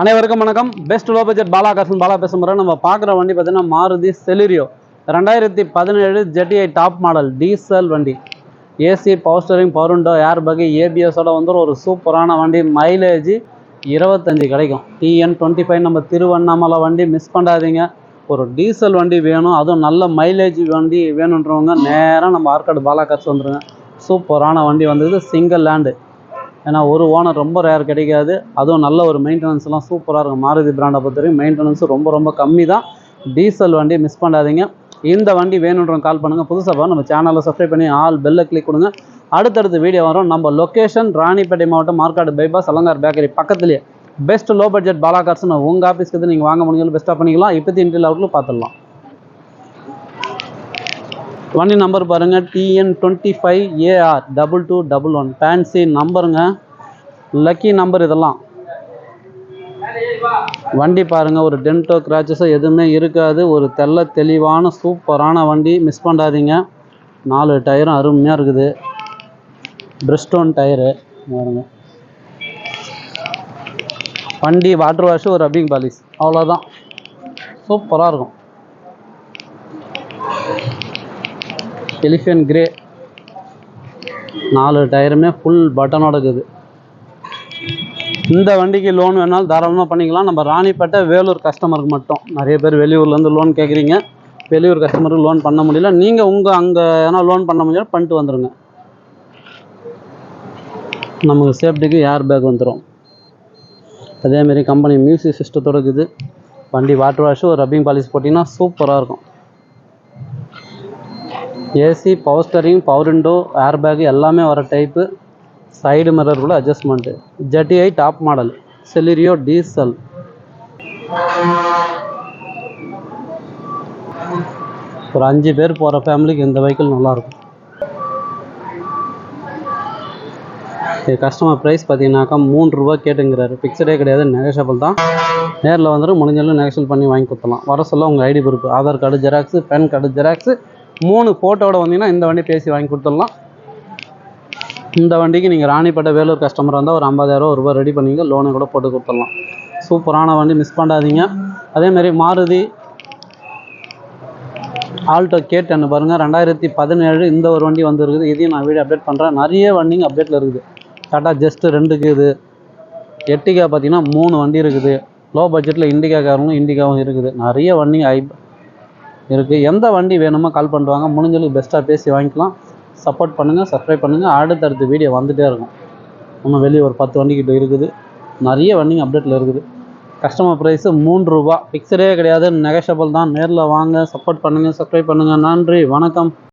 அனைவருக்கும் வணக்கம். Best low budget Bala காசன் பாலா பேசுகிறோம் நம்ம பார்க்குற வண்டி பார்த்தீங்கன்னா மாருதி செலிரியோ ரெண்டாயிரத்தி பதினேழு ஜெட்டிஐ டாப் மாடல் டீசல் வண்டி. AC power steering power window air bag ஏபிஎஸோட வந்து ஒரு சூப்பரான வண்டி. மைலேஜ் இருபத்தஞ்சி கிடைக்கும். டிஎன் டுவெண்ட்டி ஃபைவ் நம்ம திருவண்ணாமலை வண்டி. மிஸ் பண்ணாதீங்க. ஒரு டீசல் வண்டி வேணும். அதுவும் நல்ல மைலேஜ் வண்டி வேணுன்றவங்க நேராக நம்ம ஆர்காடு பாலா காசு வந்துடுங்க சூப்பரான வண்டி வந்தது. சிங்கிள் லேண்டு ஏன்னா ஒரு ஓனர் ரொம்ப ரேர் கிடைக்காது. அதுவும் நல்ல ஒரு மெயின்டெனன்ஸ்லாம் சூப்பராக இருக்கும். மாருதி பிராண்டை பொறுத்த வரைக்கும் மெயின்டெனன்ஸ் ரொம்ப ரொம்ப கம்மி தான் டீசல் வண்டி மிஸ் பண்ணாதீங்க. இந்த வண்டி வேணுன்றவங்க கால் பண்ணுங்கள் புதுசாக நம்ம சேனலில் சப்ஸ்கிரைப் பண்ணி ஆல் பெல்லை கிளிக் கொடுங்க. அடுத்தடுத்த வீடியோ வரும். நம்ம லொக்கேஷன் ராணிப்பேட்டை மாவட்டம் மார்க்காடு பைபாஸ் அலங்கார் பேக்கரி பக்கத்துலேயே. பெஸ்ட் லோ பட்ஜெட் பாலா கார்ஸ்னு உங்கள் ஆஃபீஸ்க்கு வந்து நீங்கள் வாங்க முடிஞ்சாலும் பெஸ்ட்டாக பண்ணிக்கலாம். இப்போத்தி இன்டர்வியூ அவுட்லும் பார்த்துடலாம். வண்டி நம்பர் பாருங்கள் TN twenty five AR double two double one fancy நம்பருங்க lucky number இதெல்லாம். வண்டி பாருங்கள் ஒரு டென்டோ கிராச்சஸோ எதுவுமே இருக்காது. ஒரு தெள்ள தெளிவான சூப்பரான வண்டி. மிஸ் பண்ணாதீங்க. நாலு டயரும் அருமையாக இருக்குது. பிரிஸ்டோன் டயரு பாருங்க. வண்டி வாட்டர் வாஷு ஒரு ரப்பிங் பாலிஸ் அவ்வளோதான் சூப்பராக இருக்கும். எலிஃபென்ட் கிரே நாலு டயருமே ஃபுல் பட்டனோட இருக்குது. இந்த வண்டிக்கு லோன் வேணாலும் தாராளமாக பண்ணிக்கலாம். நம்ம ராணிப்பேட்டை வேலூர் கஸ்டமருக்கு மட்டும். நிறைய பேர் வெளியூர்லேருந்து லோன் கேட்குறீங்க வெளியூர் கஸ்டமருக்கு லோன் பண்ண முடியல. நீங்கள் உங்கள் அங்கே ஏன்னா லோன் பண்ண முடியல பண்ணிட்டு வந்துடுங்க நமக்கு சேஃப்டிக்கு ஏர் பேக் வந்துடும் அதேமாரி கம்பெனி மியூசிக் சிஸ்டத்தோட இருக்குது. வண்டி வாட்டர் வாஷு ஒரு ரப்பிங் பாலிசி போட்டிங்கன்னா சூப்பராக இருக்கும். AC power steering power window air bag எல்லாமே வர டைப்பு சைடு மிரர் கூட adjustment ZDI top model Celerio diesel ஒரு அஞ்சு பேர் போகிற ஃபேமிலிக்கு இந்த வெஹிக்கிள் நல்லாயிருக்கும் இது கஸ்டமர் ப்ரைஸ் பார்த்தீங்கன்னாக்கா மூணு ரூபா கேட்டுங்கிறாரு. ஃபிக்ஸடே கிடையாது நெகஷபிள் தான். நேரில் வந்துட்டு முடிஞ்சாலும் நெகஷியல் பண்ணி வாங்கி கொடுத்துலாம் வர சொல்ல உங்கள் ID proof Aadhaar card xerox PAN card xerox மூணு ஃபோட்டோவோட வந்தீங்கன்னா இந்த வண்டி பேசி வாங்கி கொடுத்துடலாம். இந்த வண்டிக்கு நீங்கள் ராணிப்பேட்டை வேலூர் கஸ்டமர் வந்தால் ஒரு ஐம்பதாயிரம் ரூபாய் ரெடி பண்ணிங்க லோனை கூட போட்டு கொடுத்துடலாம். சூப்பரான வண்டி மிஸ் பண்ணாதீங்க. அதேமாரி மாருதி ஆல்டோ கே டென்னு பாருங்கள் ரெண்டாயிரத்தி பதினேழு இந்த ஒரு வண்டி வந்துருக்குது. இதையும் நான் வீடியோ அப்டேட் பண்ணுறேன் நிறைய வண்டிங்க அப்டேட்டில் இருக்குது. டாட்டா ஜஸ்ட்டு ரெண்டுக்கு இது. எட்டிகா பார்த்தீங்கன்னா மூணு வண்டி இருக்குது. லோ பட்ஜெட்டில் இண்டிகா காரங்களும் இண்டிகாவும் இருக்குது. நிறைய வண்டிங்க ஐ இருக்குது எந்த வண்டி வேணுமோ கால் பண்ணுவாங்க. முடிஞ்சளவுக்கு பெஸ்ட்டாக பேசி வாங்கிக்கலாம். சப்போர்ட் பண்ணுங்கள் சப்ஸ்கிரைப் பண்ணுங்கள் அடுத்தடுத்த வீடியோ வந்துகிட்டே இருக்கும். இன்னும் வெளியே ஒரு பத்து வண்டிக்கிட்ட இருக்குது. நிறைய வண்டிங்க அப்டேட்டில் இருக்குது. கஸ்டமர் ப்ரைஸு மூன்று ரூபா. ஃபிக்ஸடே கிடையாது. நெகஷபிள் தான். நேரில் வாங்க சப்போர்ட் பண்ணுங்கள் சப்ஸ்கிரைப் பண்ணுங்கள் நன்றி. வணக்கம்.